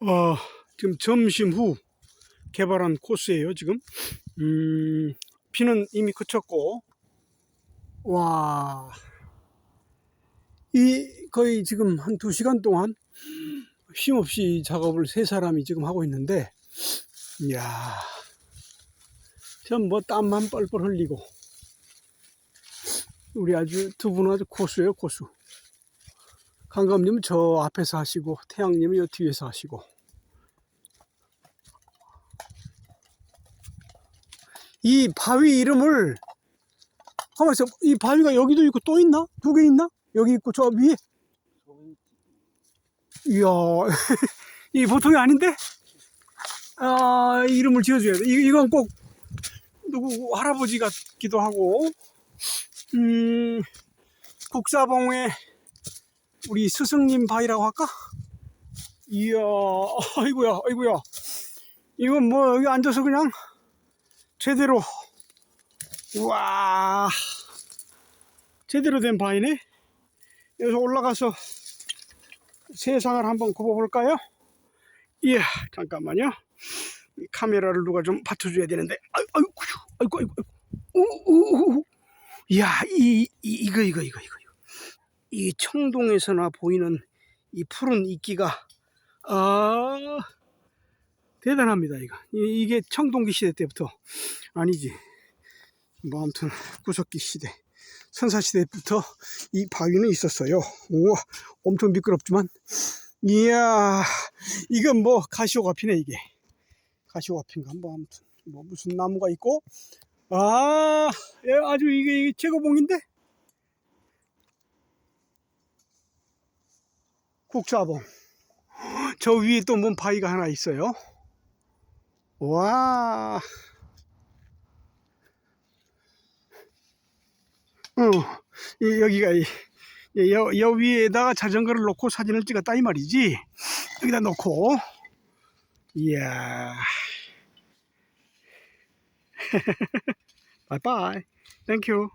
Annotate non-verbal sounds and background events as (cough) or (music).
어, 지금 점심 후 개발한 코스예요, 지금. 음, 비는 이미 그쳤고, 와, 이 거의 지금 한 두 시간 동안 쉼없이 작업을 세 사람이 지금 하고 있는데, 이야, 전 뭐 땀만 뻘뻘 흘리고, 우리 아주 두 분은 아주 고수예요, 고수. 강감님은 저 앞에서 하시고, 태양님은 저 뒤에서 하시고. 이 바위 이름을 가만 있어 이 바위가 여기도 있고 또 있나? 두 개 있나? 여기 있고 저 위에 이야 (laughs) 이 보통이 아닌데 아 이름을 지어줘야 돼 이, 이건 꼭 누구 할아버지 같기도 하고 음 국사봉의 우리 스승님 바위라고 할까? 이야 아이고야 아이고야. 이건 뭐 여기 앉아서 그냥 제대로 우와. 제대로 된 바위네. 여기서 올라가서 세상을 한번 굽어볼까요? 이야 잠깐만요. 이 카메라를 누가 좀 받쳐줘야 되는데. 아이고 아이고 아이고 아이고. 오 오 오. 이야 이, 이 이거 이거 이거 이거 이 청동에서나 보이는 이 푸른 이끼가 아 대단합니다 이거. 이- 이게 청동기 시대 때부터 아니지. 뭐 아무튼 구석기 시대 선사 시대부터 이 바위는 있었어요. 우와 엄청 미끄럽지만. 이야 이건 뭐 가시오가 피네 이게. 가시오가피인가? 뭐 아무튼. 뭐 무슨 나무가 있고. 아 예, 아주 이게, 이게 최고봉인데 국사봉 저 위에 또뭔 바위가 하나 있어요 와. 어, 이, 여기가, 여, 여 위에다가 자전거를 놓고 사진을 찍었다 이 말이지. 여기다 놓고. 이야. (laughs) 바이바이. 땡큐.